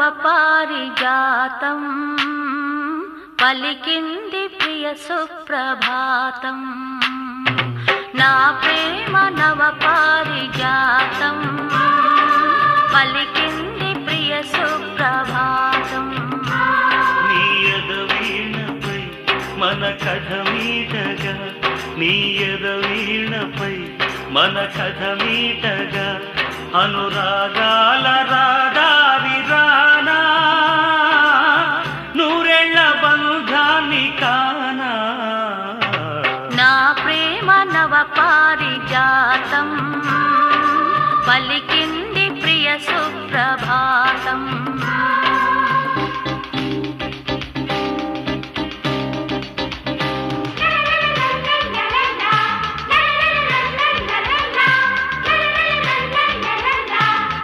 పారిజాతం. పలికింది ప్రియ సుప్రభాతం. నా ప్రేమ నవ పారిజాతం. పలికింది ప్రియ సుప్రభాతం. నీయద వీణపై మన కథ మీటగా నీయద వీణపై మన కథ మీటగా అనురాగాల రా మనవ పారిజాతం. పలికి